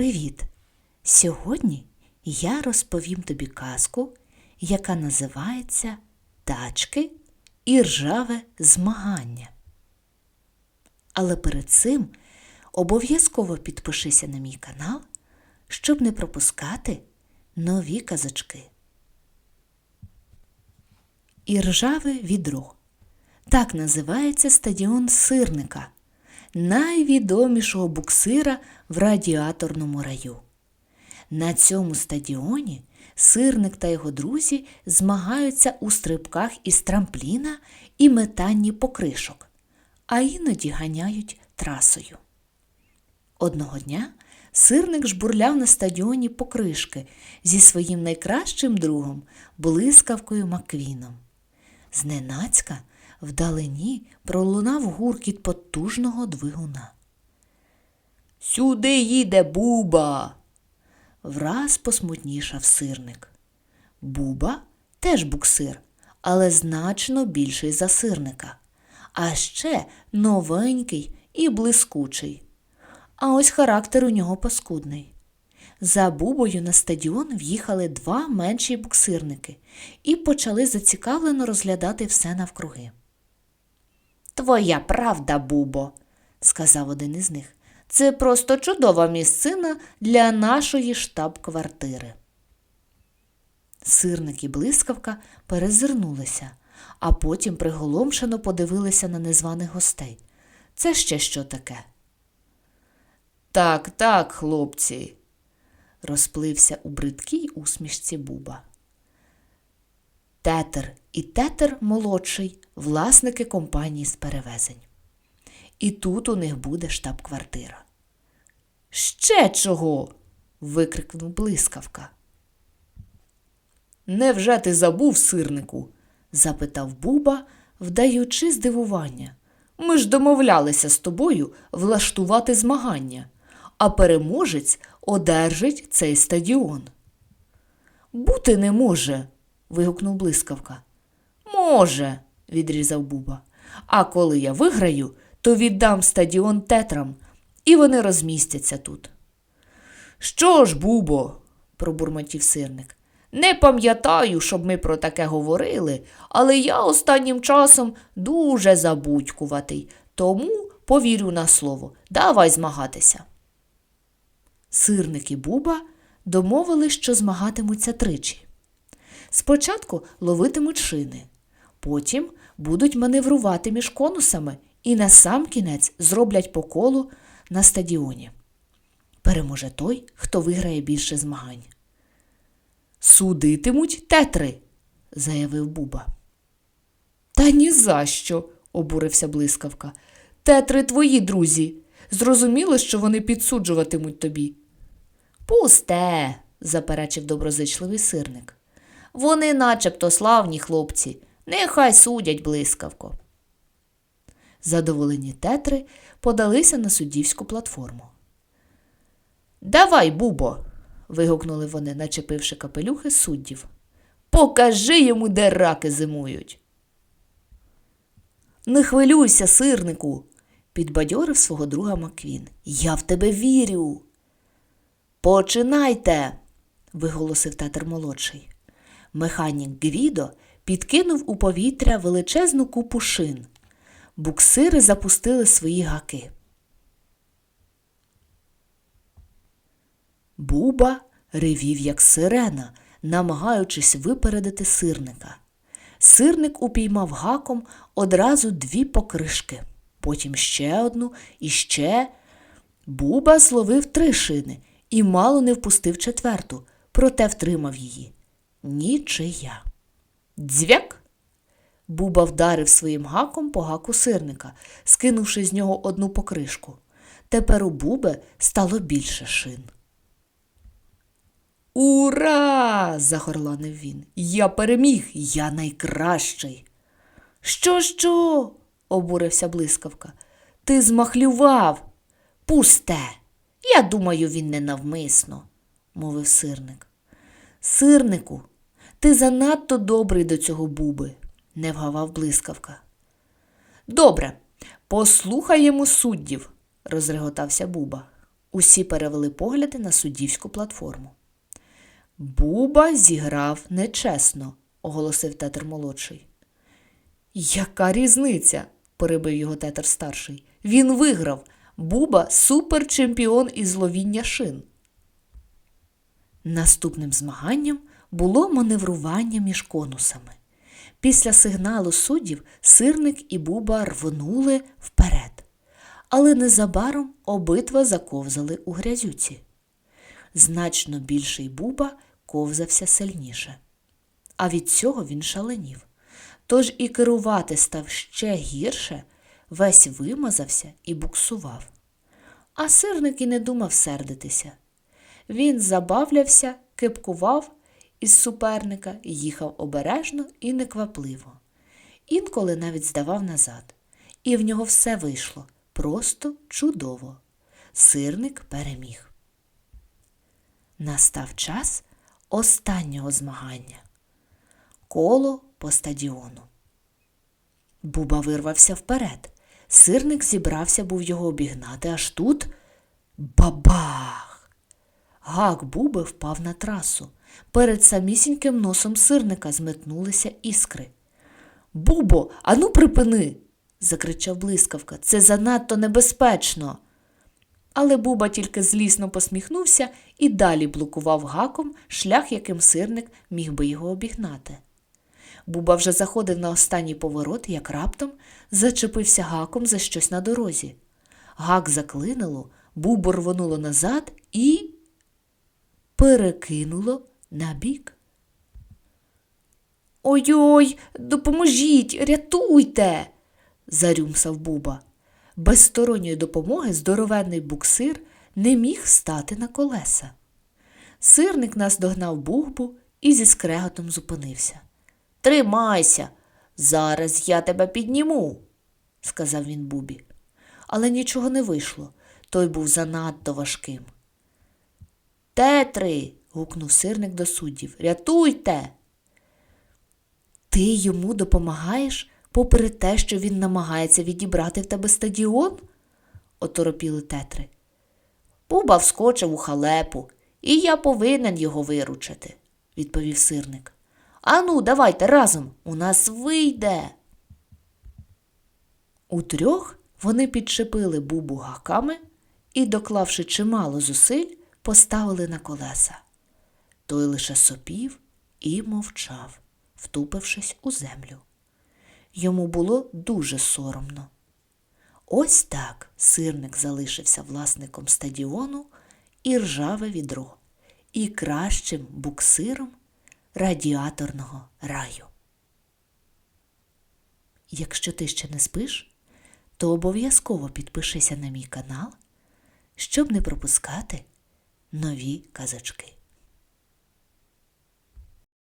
Привіт! Сьогодні я розповім тобі казку, яка називається Тачки і ржаве змагання. Але перед цим обов'язково підпишися на мій канал, щоб не пропускати нові казочки. Іржаве відро. Так називається стадіон сирника, найвідомішого буксира в радіаторному раю. На цьому стадіоні сирник та його друзі змагаються у стрибках із трампліна і метанні покришок, а іноді ганяють трасою. Одного дня сирник жбурляв на стадіоні покришки зі своїм найкращим другом блискавкою Маквіном. Зненацька вдалині пролунав гуркіт потужного двигуна. Сюди їде Буба. Враз посмутнішав сирник. Буба теж буксир, але значно більший за сирника, а ще новенький і блискучий. А ось характер у нього паскудний. За Бубою на стадіон в'їхали два менші буксирники і почали зацікавлено розглядати все навкруги. Твоя правда, Бубо, сказав один із них. Це просто чудова місцина для нашої штаб-квартири. Сирник і блискавка перезирнулися, а потім приголомшено подивилися на незваних гостей. Це ще що таке? Так, так, хлопці, розплився у бридкій усмішці Буба. Тетер і тетер молодший власники компанії з перевезень. І тут у них буде штаб-квартира. Ще чого? викрикнув блискавка. Невже ти забув, сирнику? запитав Буба, вдаючи здивування. Ми ж домовлялися з тобою влаштувати змагання, а переможець одержить цей стадіон. Бути не може. Вигукнув блискавка. Може, відрізав Буба. А коли я виграю, то віддам стадіон тетрам, і вони розмістяться тут. Що ж, Бубо, пробурмотів сирник. Не пам'ятаю, щоб ми про таке говорили, але я останнім часом дуже забудькуватий, тому повірю на слово. Давай змагатися. Сирник і Буба домовились, що змагатимуться тричі. Спочатку ловитимуть шини, потім будуть маневрувати між конусами і на сам кінець зроблять по колу на стадіоні. Переможе той, хто виграє більше змагань. Судитимуть тетри, заявив Буба. Та ні за що, обурився блискавка. Тетри твої друзі. Зрозуміло, що вони підсуджуватимуть тобі. Пусте, заперечив доброзичливий сирник. Вони начебто славні хлопці, нехай судять блискавко. Задоволені тетри подалися на суддівську платформу. Давай, Бубо. вигукнули вони, начепивши капелюхи суддів. Покажи йому, де раки зимують. Не хвилюйся, сирнику, підбадьорив свого друга Маквін. Я в тебе вірю. Починайте, виголосив татер молодший. Механік Гвідо підкинув у повітря величезну купу шин. Буксири запустили свої гаки. Буба ревів, як сирена, намагаючись випередити сирника. Сирник упіймав гаком одразу дві покришки, потім ще одну і ще. Буба зловив три шини і мало не впустив четверту, проте втримав її. Нічия. Дзвяк. Буба вдарив своїм гаком по гаку сирника, скинувши з нього одну покришку. Тепер у Бубе стало більше шин. Ура! загорланив він. Я переміг, я найкращий. Що, що? обурився блискавка. Ти змахлював. Пусте. Я думаю, він ненавмисно, мовив сирник. Сирнику, ти занадто добрий до цього буби, не вгавав блискавка. Добре, послухаємо суддів, розреготався Буба. Усі перевели погляди на суддівську платформу. Буба зіграв нечесно, оголосив тетер молодший. Яка різниця? перебив його тетер старший. Він виграв. Буба суперчемпіон із ловіння шин. Наступним змаганням було маневрування між конусами. Після сигналу суддів сирник і буба рвонули вперед, але незабаром обидва заковзали у грязюці. Значно більший буба ковзався сильніше. А від цього він шаленів. Тож і керувати став ще гірше, весь вимазався і буксував. А сирник і не думав сердитися. Він забавлявся, кипкував із суперника, їхав обережно і неквапливо. Інколи навіть здавав назад. І в нього все вийшло просто чудово. Сирник переміг. Настав час останнього змагання коло по стадіону. Буба вирвався вперед. Сирник зібрався був його обігнати, аж тут бабах! Гак Буби впав на трасу. Перед самісіньким носом сирника зметнулися іскри. Бубо, ану припини. закричав блискавка. Це занадто небезпечно. Але Буба тільки злісно посміхнувся і далі блокував гаком шлях, яким сирник міг би його обігнати. Буба вже заходив на останній поворот, як раптом зачепився гаком за щось на дорозі. Гак заклинило, Бубу рвонуло назад і перекинуло на. Ой-ой, допоможіть, рятуйте. зарюмсав Буба. Без сторонньої допомоги здоровенний буксир не міг стати на колеса. Сирник наздогнав Бугбу і зі скреготом зупинився. Тримайся, зараз я тебе підніму, сказав він Бубі. Але нічого не вийшло. Той був занадто важким. Тетри. Гукнув сирник до суддів. Рятуйте. Ти йому допомагаєш, попри те, що він намагається відібрати в тебе стадіон? оторопіли тетри. Буба вскочив у халепу, і я повинен його виручити, відповів сирник. Ану, давайте разом, у нас вийде. Утрьох вони підчепили бубу гаками і, доклавши чимало зусиль, поставили на колеса. Той лише сопів і мовчав, втупившись у землю. Йому було дуже соромно. Ось так сирник залишився власником стадіону і ржаве відро, і кращим буксиром радіаторного раю. Якщо ти ще не спиш, то обов'язково підпишися на мій канал, щоб не пропускати нові казочки.